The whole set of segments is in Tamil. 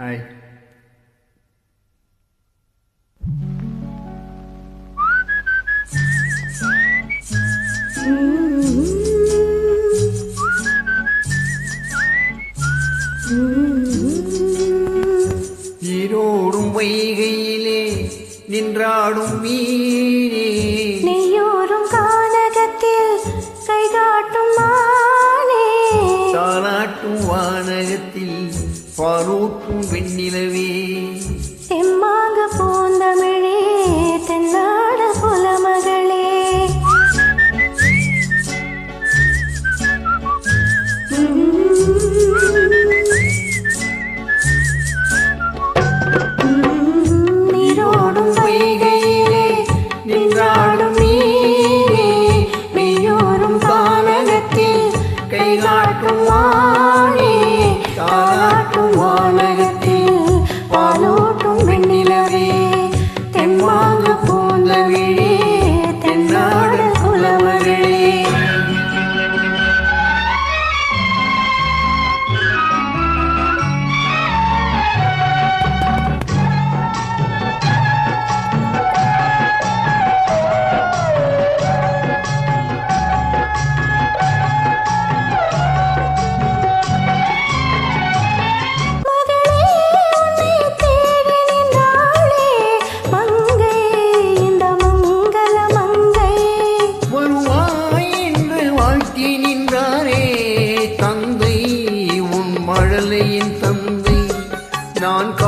ஹாய் நீரோடும் வைகையிலே நின்றாடும் மீனே. நெய்யோரும் கானகத்தில் கைகாட்டும் மானே. தானாட்டும் வானகத்தில் பாலூட்டும் வெண்ணிலவே.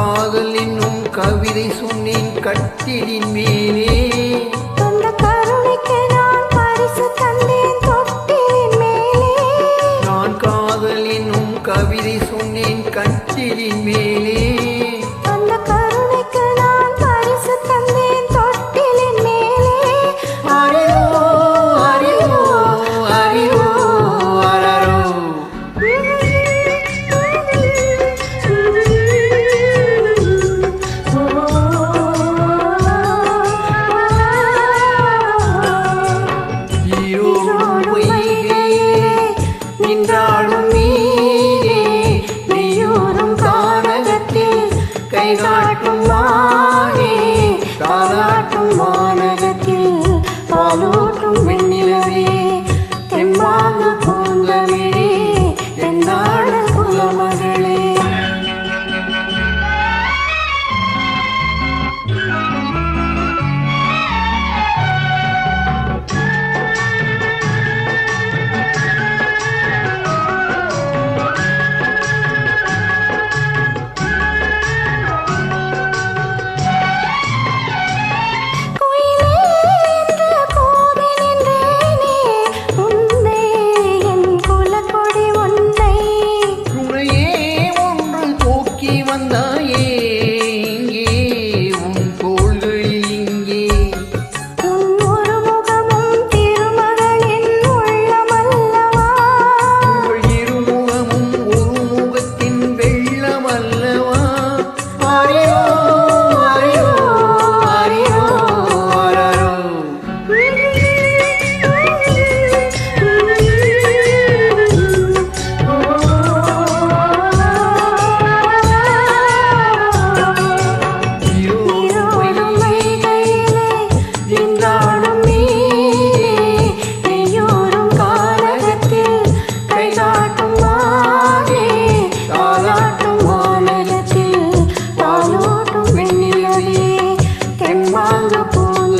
காதல் என்னும் கவிதை சொன்னேன் கட்டிலின் மேலே. ভালো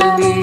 You.